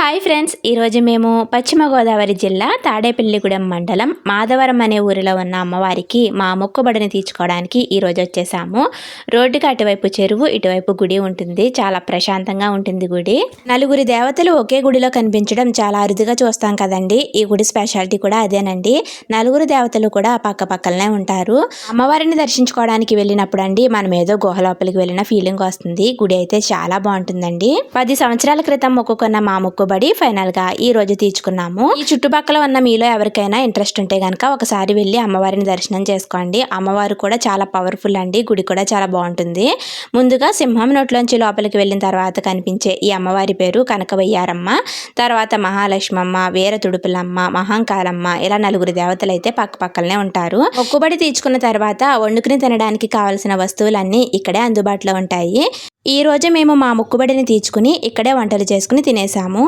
Hi friends ఈరోజు మేము పశ్చిమ గోదావరి జిల్లా తాడేపల్లిగూడెం మండలం మాధవరం అనే ఊరిలో ఉన్న అమ్మవారికి మా మొక్కుబడిని తీర్చుకోవడానికి ఈరోజు వచ్చేసాము. రోడ్డుకి అటువైపు చెరువు ఇటువైపు గుడి ఉంటుంది. చాలా ప్రశాంతంగా ఉంటుంది గుడి. నలుగురి దేవతలు ఒకే గుడిలో కనిపించడం చాలా అరుదుగా చూస్తాం కదండి. ఈ గుడి స్పెషాలిటీ కూడా అదేనండి. నలుగురు దేవతలు కూడా పక్క పక్కలనే ఉంటారు. అమ్మవారిని దర్శించుకోవడానికి వెళ్ళినప్పుడు అండి మనం ఏదో గుహ లోపలికి వెళ్ళిన ఫీలింగ్ వస్తుంది. గుడి అయితే చాలా బాగుంటుందండి. పది సంవత్సరాల క్రితం మొక్కుకున్న మా మొక్కుబడి ఫైనల్గా ఈ రోజు తీర్చుకున్నాము. ఈ చుట్టుపక్కల ఉన్న మీలో ఎవరికైనా ఇంట్రెస్ట్ ఉంటే గనక ఒకసారి వెళ్ళి అమ్మవారిని దర్శనం చేసుకోండి. అమ్మవారు కూడా చాలా పవర్ఫుల్ అండి. గుడి కూడా చాలా బాగుంటుంది. ముందుగా సింహం నోట్లోంచి లోపలికి వెళ్ళిన తర్వాత కనిపించే ఈ అమ్మవారి పేరు కనకవయ్యారమ్మ. తర్వాత మహాలక్ష్మమ్మ వీర తుడుపులమ్మ మహంకాలమ్మ ఇలా నలుగురు దేవతలు అయితే పక్క పక్కలనే ఉంటారు. మొక్కుబడి తీర్చుకున్న తర్వాత వండుకుని తినడానికి కావలసిన వస్తువులన్నీ ఇక్కడే అందుబాటులో ఉంటాయి. ఈ రోజు మేము మా మొక్కుబడిని తీర్చుకుని ఇక్కడే వంటలు చేసుకుని తినేసాము.